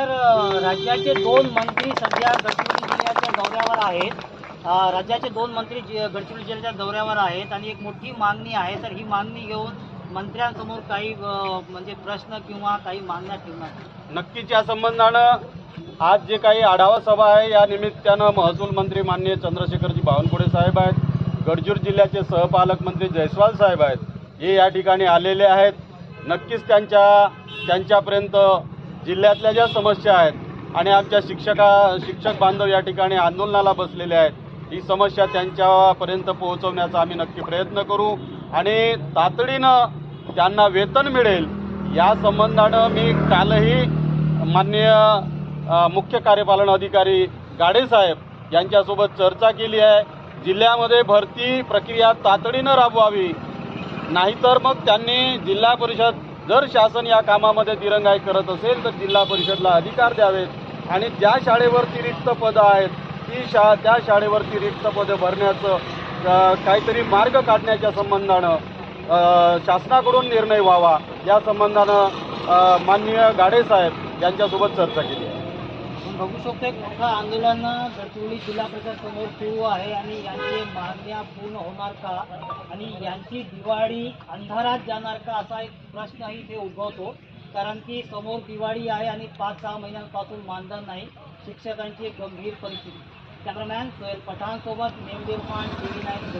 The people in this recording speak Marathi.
तर राज्याचे दोन मंत्री सध्या गडचिरोली जिल्ह्याच्या दौऱ्यावर आहेत. राज्याचे दोन मंत्री गडचिरोली जिल्ह्याच्या दौऱ्यावर आहेत आणि एक मोठी मागणी आहे. तर ही मागणी घेऊन मंत्र्यांसमोर काही म्हणजे प्रश्न किंवा काही मागण्या ठेवणार. नक्कीच या संबंधानं आज जे काही आढावा सभा आहे या निमित्तानं महसूल मंत्री माननीय चंद्रशेखरजी बावनकुळे साहेब आहेत. गडचिरोली जिल्ह्याचे सहपालकमंत्री जयस्वाल साहेब आहेत. हे या ठिकाणी आलेले आहेत. नक्कीच त्यांच्या त्यांच्यापर्यंत जिल्ह्यातल्या ज्या समस्या आहेत आणि आमच्या शिक्षका शिक्षक बांधव या ठिकाणी आंदोलनाला बसलेले आहेत ही समस्या त्यांच्यापर्यंत पोहोचवण्याचा आम्ही नक्की प्रयत्न करू आणि तातडीनं त्यांना वेतन मिळेल या संबंधानं मी कालही माननीय मुख्य कार्यपालन अधिकारी गाडेसाहेब यांच्यासोबत चर्चा केली आहे. जिल्ह्यामध्ये भरती प्रक्रिया तातडीनं राबवावी नाहीतर मग त्यांनी जिल्हा परिषद जर शासन या कामामध्ये दिरंगाई करत असेल तर जिल्हा परिषदला अधिकार द्यावेत. आणि ज्या शाळेवरती रिक्त पदं आहेत ती शा त्या शाळेवरती रिक्त पदं भरण्याचं काहीतरी मार्ग काढण्याच्या संबंधानं शासनाकडून निर्णय व्हावा या संबंधानं माननीय गाडेसाहेब यांच्यासोबत चर्चा केली. आपण बघू शकतो एक मोठं आंदोलन गडचिरोली जिल्हा परिषद समोर सुरू आहे आणि यांचे मागण्या पूर्ण होणार का? आणि यांची दिवाळी अंधारात जाणार का? असा एक प्रश्नही इथे उद्भवतो. कारण की समोर दिवाळी आहे आणि पाच सहा महिन्यांपासून मानधन नाही शिक्षकांची एक गंभीर परिस्थिती. Cameraman Sohail पठाणसोबत Namdev Khan T V nine